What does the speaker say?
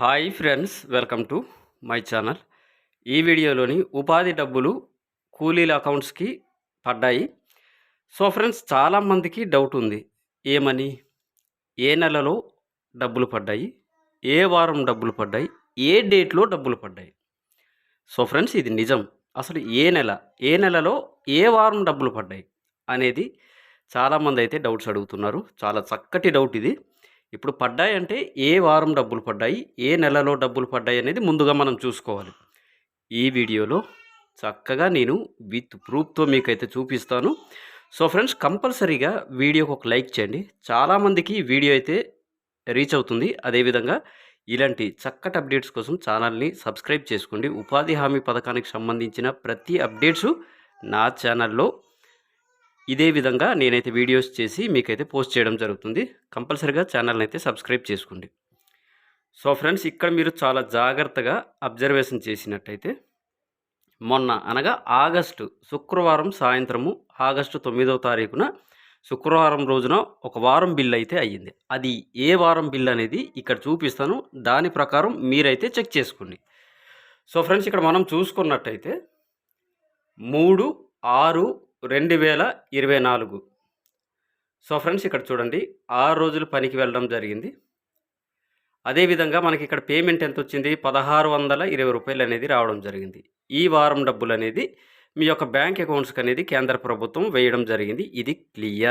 Hi friends welcome to my channel. ఈ వీడియోలోని ఉపాధి డబ్బులు కూలీల అకౌంట్స్కి పడ్డాయి. సో ఫ్రెండ్స్ చాలామందికి డౌట్ ఉంది. ఏమని? ఏ నెలలో డబ్బులు పడ్డాయి? ఏ వారం డబ్బులు పడ్డాయి? ఏ డేట్లో డబ్బులు పడ్డాయి? సో ఫ్రెండ్స్ ఇది నిజం. అసలు ఏ నెల ఏ నెలలో ఏ వారం డబ్బులు పడ్డాయి అనేది చాలామంది అయితే డౌట్స్ అడుగుతున్నారు. చాలా చక్కటి డౌట్ ఇది. ఇప్పుడు పడ్డాయి అంటే ఏ వారం డబ్బులు పడ్డాయి ఏ నెలలో డబ్బులు పడ్డాయి అనేది ముందుగా మనం చూసుకోవాలి. ఈ వీడియోలో చక్కగా నేను విత్ ప్రూఫ్తో మీకైతే చూపిస్తాను. సో ఫ్రెండ్స్ కంపల్సరీగా వీడియోకి ఒక లైక్ చేయండి. చాలామందికి వీడియో అయితే రీచ్ అవుతుంది. అదేవిధంగా ఇలాంటి చక్కటి అప్డేట్స్ కోసం ఛానల్ని సబ్స్క్రైబ్ చేసుకోండి. ఉపాధి హామీ పథకానికి సంబంధించిన ప్రతి అప్డేట్స్ నా ఛానల్లో ఇదే విధంగా నేనైతే వీడియోస్ చేసి మీకైతే పోస్ట్ చేయడం జరుగుతుంది. కంపల్సరిగా ఛానల్ని అయితే సబ్స్క్రైబ్ చేసుకోండి. సో ఫ్రెండ్స్ ఇక్కడ మీరు చాలా జాగ్రత్తగా అబ్జర్వేషన్ చేసినట్టయితే మొన్న అనగా ఆగస్టు శుక్రవారం సాయంత్రము ఆగస్టు తొమ్మిదవ తారీఖున శుక్రవారం రోజున ఒక వారం బిల్ అయితే అయ్యింది. అది ఏ వారం బిల్ అనేది ఇక్కడ చూపిస్తాను. దాని ప్రకారం మీరైతే చెక్ చేసుకోండి. సో ఫ్రెండ్స్ ఇక్కడ మనం చూసుకున్నట్టయితే మూడు ఆరు రెండు వేల ఇరవై నాలుగు. సో ఫ్రెండ్స్ ఇక్కడ చూడండి. ఆరు రోజులు పనికి వెళ్ళడం జరిగింది. అదేవిధంగా మనకి ఇక్కడ పేమెంట్ ఎంత వచ్చింది? పదహారు వందల ఇరవై రూపాయలు అనేది రావడం జరిగింది. ఈ వారం డబ్బులు అనేది మీ యొక్క బ్యాంక్ అకౌంట్స్కి అనేది కేంద్ర ప్రభుత్వం వేయడం జరిగింది. ఇది క్లియర్.